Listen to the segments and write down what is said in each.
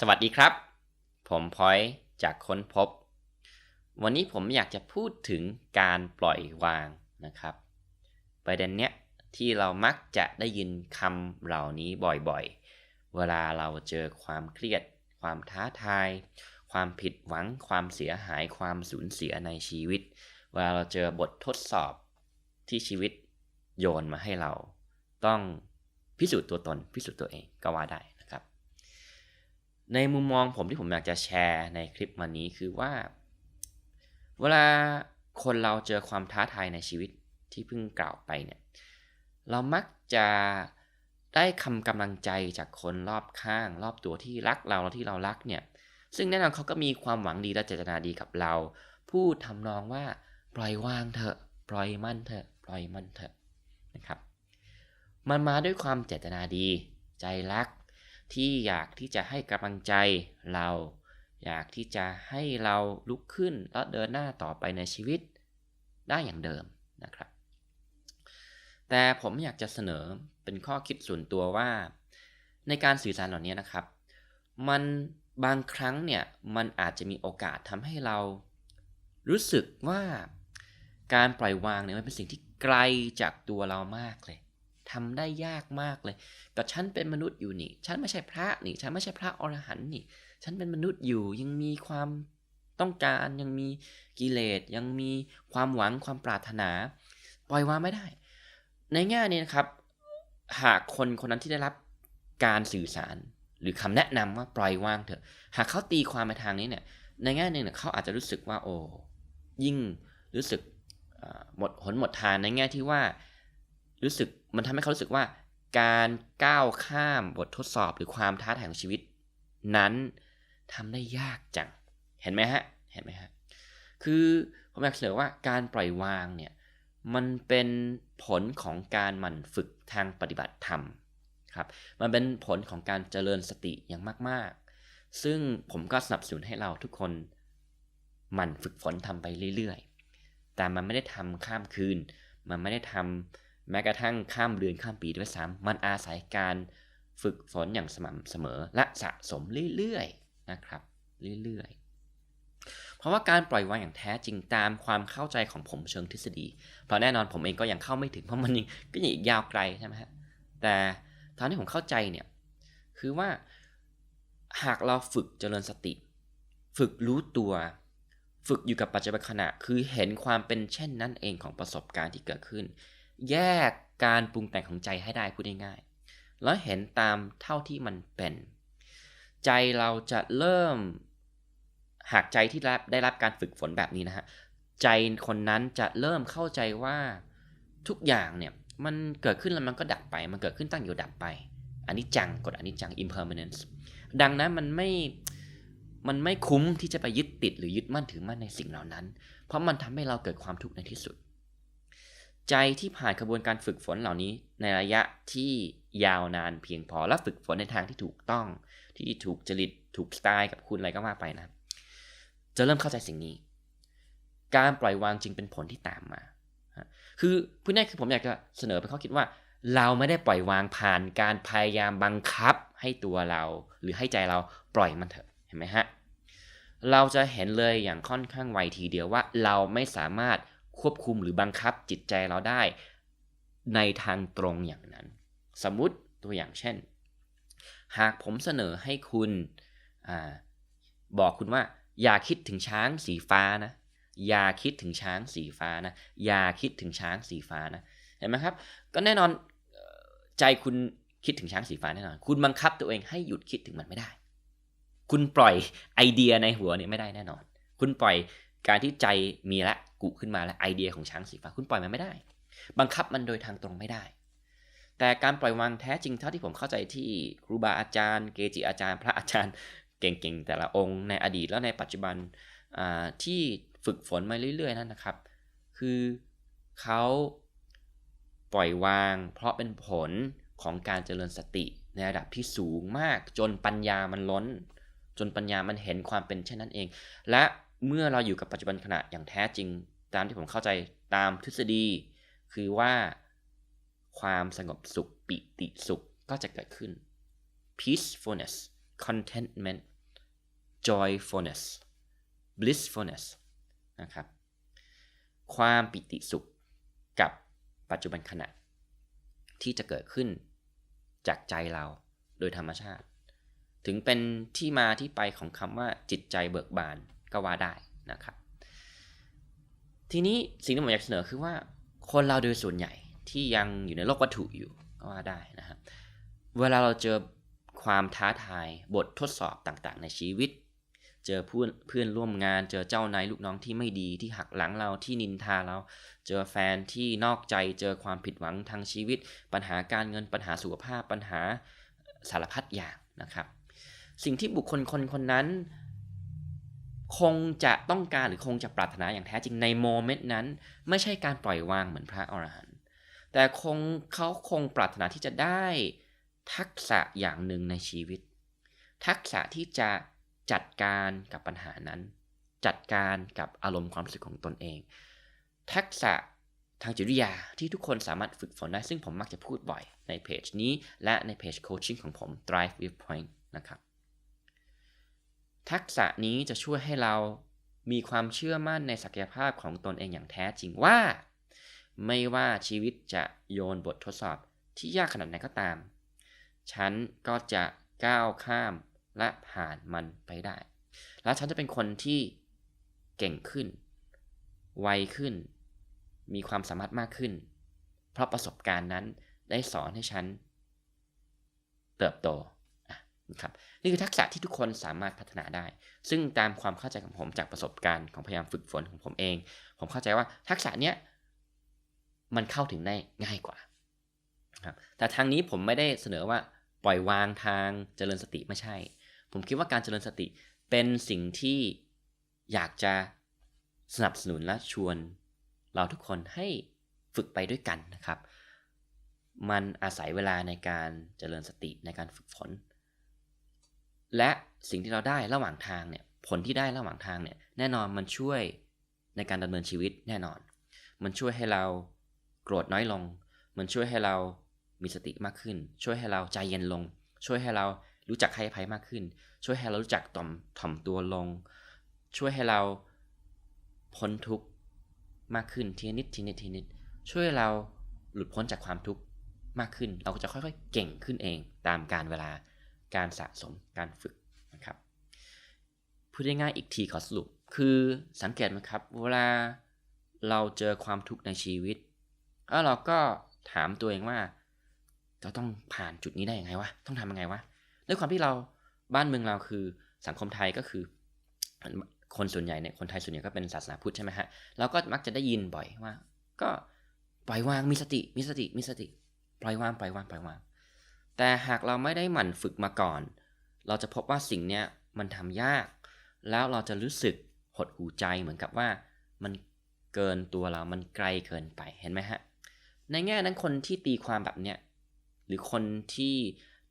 สวัสดีครับ ผมพอยจากค้นพบ วันนี้ผมอยากจะพูดถึงการปล่อยวางนะครับ ประเด็นเนี้ยที่เรามักจะได้ยินคำเหล่านี้บ่อยๆ เวลาเราเจอความเครียด ความท้าทาย ความผิดหวัง ความเสียหาย ความสูญเสียในชีวิต เวลาเราเจอบททดสอบที่ชีวิตโยนมาให้เรา ต้องพิสูจน์ตัวตน พิสูจน์ตัวเองก็ว่าได้ ในมุมมองผมที่ผมอยากจะแชร์ในคลิปวันนี้คือว่า เวลาคนเราเจอความท้าทายในชีวิตที่เพิ่งกล่าวไปเนี่ยเรามักจะได้คำกำลังใจจากคนรอบข้าง รอบตัวที่รักเราและที่เรารักเนี่ยซึ่งแน่นอนเขาก็มีความหวังดีและเจตนาดีกับเรา พูดทำนองว่าปล่อยวางเถอะ ปล่อยมันเถอะปล่อยมันเถอะนะครับ มันมาด้วยความเจตนาดี ใจรัก ที่อยากที่จะให้กำลังใจเรา อยากที่จะให้เราลุกขึ้นและเดินหน้าต่อไปในชีวิตได้อย่างเดิมนะครับ แต่ผมอยากจะเสนอเป็นข้อคิดส่วนตัวว่า ในการสื่อสารเหล่านี้นะครับ มันบางครั้งเนี่ยมันอาจจะมีโอกาสทำให้เรา รู้สึกว่าการปล่อยวางเนี่ยมันเป็นสิ่งที่ไกลจากตัวเรามากเลย ทำได้ยากมากเลย ก็ฉันเป็นมนุษย์อยู่นี่ ฉันไม่ใช่พระนี่ ฉันไม่ใช่พระอรหันต์นี่ ฉันเป็นมนุษย์อยู่ยังมีความต้องการยังมีกิเลสยังมีความหวังความปรารถนา ปล่อยวางไม่ได้ ในแง่นี้นะครับ หากคนคนนั้นที่ได้รับการสื่อสาร หรือคำแนะนำว่าปล่อยวางเถอะ หากเขาตีความไปทางนี้เนี่ย ในแง่หนึ่งเนี่ยเขาอาจจะรู้สึกว่าโอ้ยิ่งรู้สึกหมดหนหมดทานในแง่ที่ว่ารู้สึก มันทำให้เขารู้สึกว่า การก้าวข้ามบททดสอบหรือความท้าทายของชีวิต นั้นทำได้ยากจัง เห็นไหมฮะ เห็นไหมฮะ คือผมอยากเสนอว่าการปล่อยวางเนี่ยมันเป็นผลของการหมั่นฝึกทางปฏิบัติธรรมครับ มันเป็นผลของการเจริญสติอย่างมาก ๆ ซึ่งผมก็สนับสนุนให้เราทุกคนหมั่นฝึกฝนทำไปเรื่อย ๆ แต่มันไม่ได้ทำข้ามคืน มันไม่ได้ทำ แม้กระทั่งข้ามเดือนข้ามปีด้วยซ้ำมันอาศัยการฝึกฝนอย่างสม่ำเสมอและสะสมเรื่อยๆนะครับ เรื่อยๆ เพราะว่าการปล่อยวางอย่างแท้จริงตามความเข้าใจของผมเชิงทฤษฎี เพราะแน่นอนผมเองก็ยังเข้าไม่ถึงเพราะมันยังก็ยังอีกยาวไกลใช่ไหมฮะแต่ตอนที่ผมเข้าใจเนี่ยคือว่าหากเราฝึกเจริญสติ ฝึกรู้ตัว ฝึกอยู่กับปัจจุบันขณะ คือเห็นความเป็นเช่นนั้นเองของประสบการณ์ที่เกิดขึ้น แยกการปรุงแต่งของใจให้ได้พูดง่ายๆแล้วเห็นตามเท่าที่มันเป็น ใจเราจะเริ่ม หากใจที่ได้รับการฝึกฝนแบบนี้นะฮะใจคนนั้นจะเริ่มเข้าใจว่าทุกอย่างเนี่ยมันเกิดขึ้นแล้วมันก็ดับไป มันเกิดขึ้นตั้งอยู่ดับไปอันนี้จังกดอันนี้จัง impermanence ดังนั้นมันไม่ มันไม่คุ้มที่จะไปยึดติดหรือยึดมั่นถือมั่นในสิ่งเหล่านั้น เพราะมันทำให้เราเกิดความทุกข์ในที่สุด ใจที่ผ่านกระบวนการฝึกฝนเหล่านี้ในระยะที่ยาวนานเพียงพอและฝึกฝนในทางที่ถูกต้อง ที่ถูกจริตถูกสไตล์กับคุณอะไรก็ว่าไปนะ จะเริ่มเข้าใจสิ่งนี้ การปล่อยวางจึงเป็นผลที่ตามมา คือพูดง่ายคือผมอยากจะเสนอเป็นข้อคิดว่า เราไม่ได้ปล่อยวางผ่านการพยายามบังคับให้ตัวเรา หรือให้ใจเราปล่อยมันเถอะเห็นไหมฮะเราจะเห็นเลยอย่างค่อนข้างไวทีเดียวว่าเราไม่สามารถ ควบคุมหรือบังคับจิตใจเราได้ ในทางตรงอย่างนั้น สมมุติตัวอย่างเช่น หากผมเสนอให้คุณอบอกคุณว่า อย่าคิดถึงช้างสีฟ้านะ อย่าคิดถึงช้างสีฟ้านะ อย่าคิดถึงช้างสีฟ้านะ เห็นไหมครับ ก็แน่นอนใจคุณคิดถึงช้างสีฟ้าแน่นอน คุณบังคับตัวเองให้หยุดคิดถึงมันไม่ได้ คุณปล่อยไอเดียในหัวเนี่ยไม่ได้แน่นอน คุณปล่อย การที่ใจมีละกุขึ้นมาและไอเดียของช้างสีฟ้าคุณปล่อยมันไม่ได้ บังคับมันโดยทางตรงไม่ได้ แต่การปล่อยวางแท้จริงเท่าที่ผมเข้าใจที่ครูบาอาจารย์ เกจิอาจารย์ พระอาจารย์เก่งๆ แต่ละองค์ในอดีตแล้วในปัจจุบันที่ฝึกฝนมาเรื่อยๆนั่นนะครับ คือเขาปล่อยวาง เพราะเป็นผลของการเจริญสติในระดับที่สูงมากจนปัญญามันล้น จนปัญญามันเห็นความเป็นเช่นนั้นเอง และ เมื่อเราอยู่กับปัจจุบันขณะอย่างแท้จริง ตามที่ผมเข้าใจตามทฤษฎี คือว่าความสงบสุขปิติสุขก็จะเกิดขึ้น peacefulness contentment joyfulness blissfulness นะครับ ความปิติสุขกับปัจจุบันขณะ ที่จะเกิดขึ้นจากใจเราโดยธรรมชาติ ถึงเป็นที่มาที่ไปของคำว่าจิตใจเบิกบาน ก็ว่าได้นะครับ ทีนี้สิ่งที่ผมอยากเสนอคือว่าคนเราโดยส่วนใหญ่ที่ยังอยู่ในโลกวัตถุอยู่ก็ว่าได้นะครับเวลาเราเจอความท้าทายบททดสอบต่างๆ ในชีวิต เจอเพื่อนเพื่อนร่วมงาน เจอเจ้านายลูกน้องที่ไม่ดีที่หักหลังเราที่นินทาเรา เจอแฟนที่นอกใจเจอความผิดหวังทางชีวิต ปัญหาการเงินปัญหาสุขภาพปัญหาสารพัดอย่างนะครับ สิ่งที่บุคคลคนคนนั้น คงจะต้องการหรือคงจะปรารถนาอย่างแท้จริงในโมเมนต์นั้น ไม่ใช่การปล่อยวางเหมือนพระอรหันต์แต่คงเขาคงปรารถนาที่จะได้ทักษะอย่างหนึ่งในชีวิต ทักษะที่จะจัดการกับปัญหานั้น จัดการกับอารมณ์ความรู้สึกของตนเอง ทักษะทางจิตวิทยาที่ทุกคนสามารถฝึกฝนได้ ซึ่งผมมักจะพูดบ่อยในเพจนี้ และในเพจโคชชิ่งของผม Drive with Point นะครับ ทักษะนี้จะช่วยให้เรามีความเชื่อมั่นในศักยภาพของตนเองอย่างแท้จริงว่า ไม่ว่าชีวิตจะโยนบททดสอบที่ยากขนาดไหนก็ตาม ฉันก็จะก้าวข้ามและผ่านมันไปได้ แล้วฉันจะเป็นคนที่เก่งขึ้น ไวขึ้น มีความสามารถมากขึ้น เพราะประสบการณ์นั้นได้สอนให้ฉัน เติบโต นะครับนี่คือทักษะที่ทุกคนสามารถพัฒนาได้ ซึ่งตามความเข้าใจของผมจากประสบการณ์ของพยายามฝึกฝนของผมเอง ผมเข้าใจว่าทักษะเนี้ยมันเข้าถึงได้ง่ายกว่าครับแต่ทางนี้ผมไม่ได้เสนอว่าปล่อยวางทางเจริญสติไม่ใช่ ผมคิดว่าการเจริญสติเป็นสิ่งที่อยากจะสนับสนุนและชวน เราทุกคนให้ฝึกไปด้วยกันนะครับ มันอาศัยเวลาในการเจริญสติในการฝึกฝน และสิ่งที่เราได้ระหว่างทางเนี่ยผลที่ได้ระหว่างทางเนี่ยแน่นอนมันช่วยในการดำเนินชีวิตแน่นอน มันช่วยให้เราโกรธน้อยลง มันช่วยให้เรามีสติมากขึ้น ช่วยให้เราใจเย็นลง ช่วยให้เรารู้จักให้อภัยมากขึ้น ช่วยให้เรารู้จักต่อมถ่อมตัวลง ช่วยให้เราพ้นทุกข์มากขึ้นทีนิดทีนิดทีนิด ช่วยให้เราหลุดพ้นจากความทุกข์มากขึ้น เราก็จะค่อยๆ เก่งขึ้นเองตามการเวลา การสะสมการฝึกนะครับพูดง่ายๆอีกทีขอสรุป คือสังเกตไหมครับ เวลาเราเจอความทุกข์ในชีวิตแล้วเราก็ถามตัวเองว่าเราต้องผ่านจุดนี้ได้ยังไงวะต้องทำยังไงวะด้วยความที่เราบ้านเมืองเราคือสังคมไทยก็คือ คนส่วนใหญ่เนี่ยคนไทยส่วนใหญ่ก็เป็นศาสนาพุทธใช่ไหมฮะเราก็มักจะได้ยินบ่อยว่า ก็ปล่อยวางมีสติมีสติมีสติ ปล่อยวางปล่อยวางปล่อยวาง แต่หากเราไม่ได้หมั่นฝึกมาก่อน เราจะพบว่าสิ่งเนี้ยมันทำยาก แล้วเราจะรู้สึกหดหูใจเหมือนกับว่ามันเกินตัวเรา มันไกลเกินไป เห็นไหมฮะ ในแง่นั้นคนที่ตีความแบบเนี้ย หรือคนที่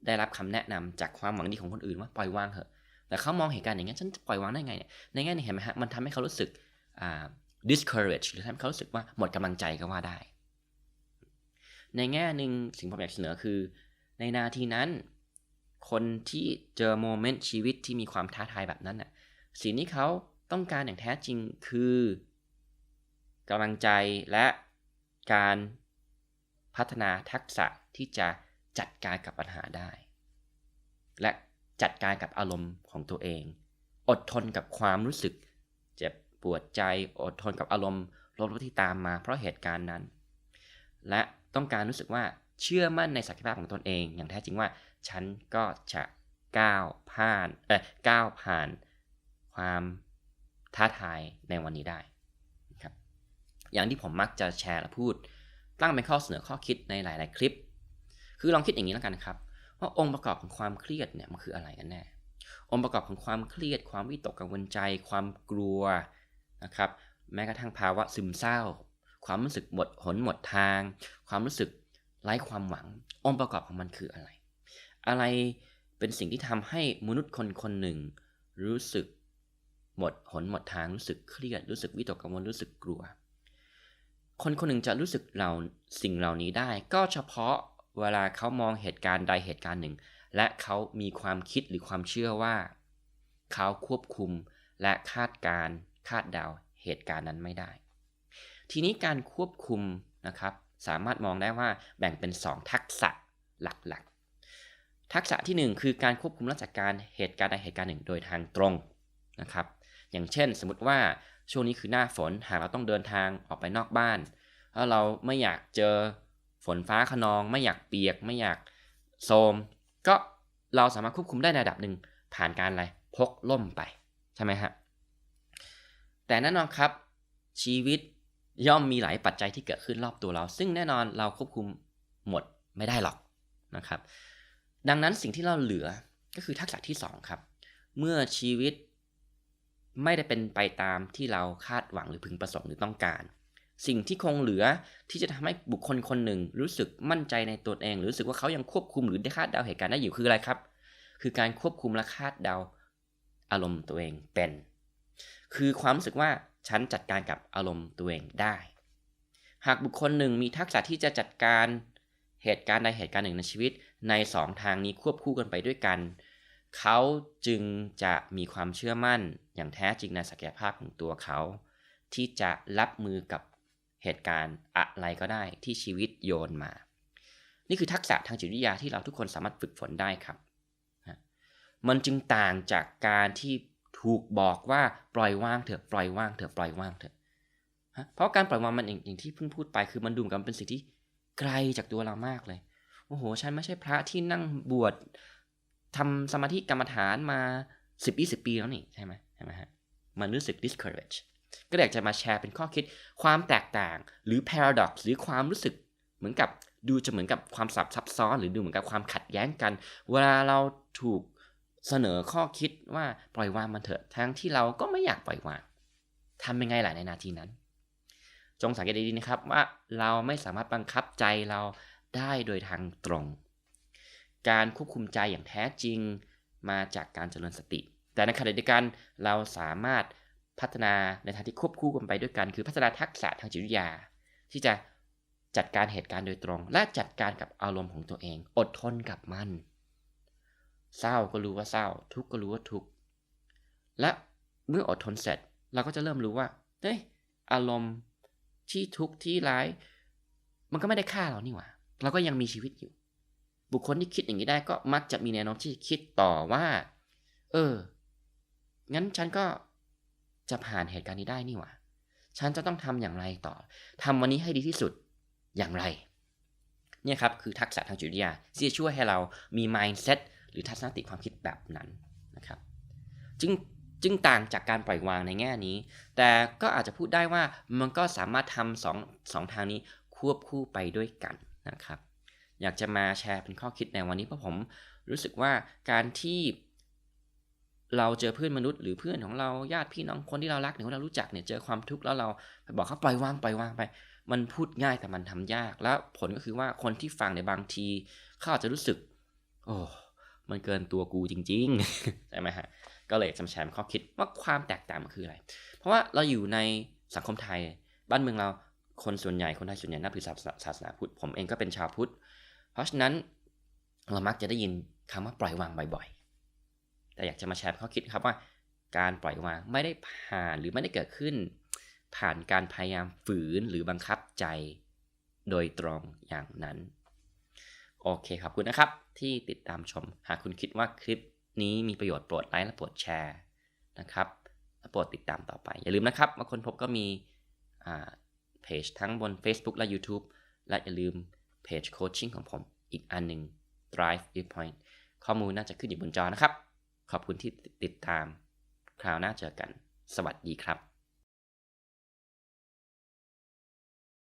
ได้รับคำแนะนำจากความหวังดีของคนอื่นว่าปล่อยวางเถอะ แต่เขามองเหตุการณ์อย่างนี้ฉันจะปล่อยวางได้ไงเนี่ย ในแง่นี้เห็นไหมฮะ มันทำให้เขารู้สึก discourage หรือทำให้เขารู้สึกว่าหมดกำลังใจก็ว่าได้ ในแง่หนึ่งสิ่งผมอยากเสนอคือ ในนาทีนั้น คนที่เจอโมเมนต์ชีวิตที่มีความท้าทายแบบนั้นน่ะ สิ่งที่เขาต้องการอย่างแท้จริงคือกำลังใจและการพัฒนาทักษะที่จะจัดการกับปัญหาได้ และจัดการกับอารมณ์ของตัวเอง อดทนกับความรู้สึก เจ็บปวดใจอดทนกับอารมณ์ลบที่ตามมาเพราะเหตุการณ์นั้น และต้องการรู้สึกว่า เชื่อมั่นในศักยภาพของตนเอง อย่างแท้จริงว่า ฉันก็จะก้าวผ่านเออก้าวผ่านความท้าทายในวันนี้ได้ครับอย่างที่ผมมักจะแชร์และพูด ตั้งเป็นข้อเสนอข้อคิดในหลาย ๆ คลิป คือลองคิดอย่างนี้แล้วกันครับ ว่าองค์ประกอบของความเครียดเนี่ยมันคืออะไรกันแน่ องค์ประกอบของความเครียด ความวิตกกังวลใจ ความกลัวนะครับ แม้กระทั่งภาวะซึมเศร้า ความรู้สึกหมดหนหมดทาง ความรู้สึก ไร้ความหวัง องค์ประกอบของมันคืออะไร อะไรเป็นสิ่งที่ทำให้มนุษย์คนคนหนึ่ง รู้สึกหมดหนหมดทางรู้สึกเครียด รู้สึกวิตกกังวลรู้สึกกลัว คนคนหนึ่งจะรู้สึกเราสิ่งเหล่านี้ได้ ก็เฉพาะเวลาเขามองเหตุการณ์ใดเหตุการณ์หนึ่ง และเขามีความคิดหรือความเชื่อว่า เขาควบคุมและคาดการคาดเดาเหตุการณ์นั้นไม่ได้ ทีนี้การควบคุมนะครับ สามารถมองได้ว่าแบ่งเป็น 2 ทักษะหลักๆ ทักษะที่ 1 คือการควบคุมและจัดการเหตุการณ์ใดเหตุการณ์หนึ่งโดยทางตรงนะครับอย่างเช่น สมมติว่าช่วงนี้คือหน้าฝนหากเราต้องเดินทางออกไปนอกบ้านแล้วเราไม่อยากเจอฝนฟ้าขนอง ไม่อยากเปียก ไม่อยากโซมก็เราสามารถควบคุมได้ในระดับหนึ่งผ่านการอะไรพกล่มไปใช่ไหมฮะแต่แน่นอนครับชีวิต ย่อมมีหลายปัจจัยที่เกิดขึ้นรอบตัวเรา ซึ่งแน่นอนเราควบคุมหมดไม่ได้หรอกนะครับ ดังนั้นสิ่งที่เราเหลือก็คือทักษะที่ 2 ครับ เมื่อชีวิตไม่ได้เป็นไปตามที่เราคาดหวังหรือพึงประสงค์หรือต้องการ สิ่งที่คงเหลือที่จะทำให้บุคคลคนหนึ่ง รู้สึกมั่นใจในตัวเอง หรือรู้สึกว่าเขายังควบคุมหรือได้คาดเดาเหตุการณ์ได้อยู่คืออะไรครับ คือการควบคุมและคาดเดาอารมณ์ตัวเองเป็น คือความรู้สึกว่า ฉันจัดการกับอารมณ์ตัวเองได้ หากบุคคลหนึ่งมีทักษะที่จะจัดการเหตุการณ์ใดเหตุการณ์หนึ่งในชีวิต ใน 2 ทางนี้ควบคู่กันไปด้วยกัน เขาจึงจะมีความเชื่อมั่นอย่างแท้จริงในศักยภาพของตัวเขา ที่จะรับมือกับเหตุการณ์อะไรก็ได้ที่ชีวิตโยนมา นี่คือทักษะทางจิตวิทยาที่เราทุกคนสามารถฝึกฝนได้ครับ มันจึงต่างจากการที่ ถูกบอกว่าปล่อยว่างเถอะปล่อยว่างเถอะปล่อยว่างเถอะเพราะการปล่อยวางมันอย่างที่เพิ่งพูดไปคือมันดูเหมือนกับเป็นสิ่งที่ไกลจากตัวเรามากเลยโอ้โหฉันไม่ใช่พระที่นั่งบวชทำสมาธิกรรมฐานมาสิบยี่สิบปีแล้วนี่ใช่ไหมใช่ไหมฮะมันรู้สึก discourage ก็อยากจะมาแชร์เป็นข้อคิดความแตกต่าง หรือ paradox หรือความรู้สึกเหมือนกับดูจะเหมือนกับความสับซับซ้อน หรือดูเหมือนกับความขัดแย้งกัน เวลาเราถูก เสนอข้อคิดว่าปล่อยวางมันเถอะทั้งที่เราก็ไม่อยากปล่อยวางทำยังไงล่ะในนาทีนั้น จงสังเกตดีๆนะครับว่าเราไม่สามารถบังคับใจเราได้โดยทางตรง การควบคุมใจอย่างแท้จริงมาจากการเจริญสติ แต่ในขณะเดียวกันเราสามารถพัฒนาในทางที่ควบคู่กันไปด้วยกัน คือพัฒนาทักษะทางจิตวิทยา ที่จะจัดการเหตุการณ์โดยตรง และจัดการกับอารมณ์ของตัวเอง อดทนกับมัน เศร้าก็รู้ว่าเศร้า ทุกข์ก็รู้ว่าทุกข์และเมื่ออดทนเสร็จเราก็จะเริ่มรู้ว่าเฮ้ยอารมณ์ที่ทุกข์ที่ร้าย มันก็ไม่ได้ฆ่าเรานี่หว่า เราก็ยังมีชีวิตอยู่ บุคคลที่คิดอย่างนี้ได้ก็มักจะมีแนวโน้มที่คิดต่อว่า เออ งั้นฉันก็จะผ่านเหตุการณ์นี้ได้นี่หว่า ฉันจะต้องทำอย่างไรต่อทำวันนี้ให้ดีที่สุดอย่างไร เนี่ยครับคือทักษะทางจิตวิทยาที่จะช่วยให้เรามี mindset หรือทัศนคติความคิดแบบนั้นนะครับจึงจึงต่างจากการปล่อยวางในแง่นี้ แต่ก็อาจจะพูดได้ว่ามันก็สามารถทำสองสองทางนี้ควบคู่ไปด้วยกันนะครับ อยากจะมาแชร์เป็นข้อคิดในวันนี้เพราะผมรู้สึกว่าการที่เราเจอเพื่อนมนุษย์หรือเพื่อนของเราญาติพี่น้องคนที่เรารักหรือเรารู้จักเนี่ยเจอความทุกข์แล้วเราไปบอกเขาปล่อยวางปล่อยวางไป มันพูดง่ายแต่มันทำยาก แล้วผลก็คือว่าคนที่ฟังในบางทีเขาอาจจะรู้สึก โอ้ มันเกินตัวกูจริงๆใช่ไหมฮะก็เลยจะมาแชร์ข้อคิดว่าความแตกต่างมันคืออะไร เพราะว่าเราอยู่ในสังคมไทย บ้านเมืองเราคนส่วนใหญ่คนไทยส่วนใหญ่นับถือศาสนาพุทธผมเองก็เป็นชาวพุทธ เพราะฉะนั้นเรามักจะได้ยินคำว่าปล่อยวางบ่อยๆ แต่อยากจะมาแชร์ข้อคิดครับว่า การปล่อยวางไม่ได้ผ่านหรือไม่ได้เกิดขึ้น ผ่านการพยายามฝืนหรือบังคับใจโดยตรงอย่างนั้น โอเคขอบคุณนะครับ ที่ติดตามชม หากคุณคิดว่าคลิปนี้มีประโยชน์โปรดไลค์และโปรดแชร์นะครับและโปรดติดตามต่อไป อย่าลืมนะครับว่าคนพบก็มีเพจทั้งบน Facebook และ YouTube และอย่าลืมเพจโคชชิ่งของผมอีกอันหนึ่ง Drive Viewpoint ข้อมูลน่าจะขึ้นอยู่บนจอนะครับ ขอบคุณที่ติดตาม คราวหน้าเจอกัน สวัสดีครับ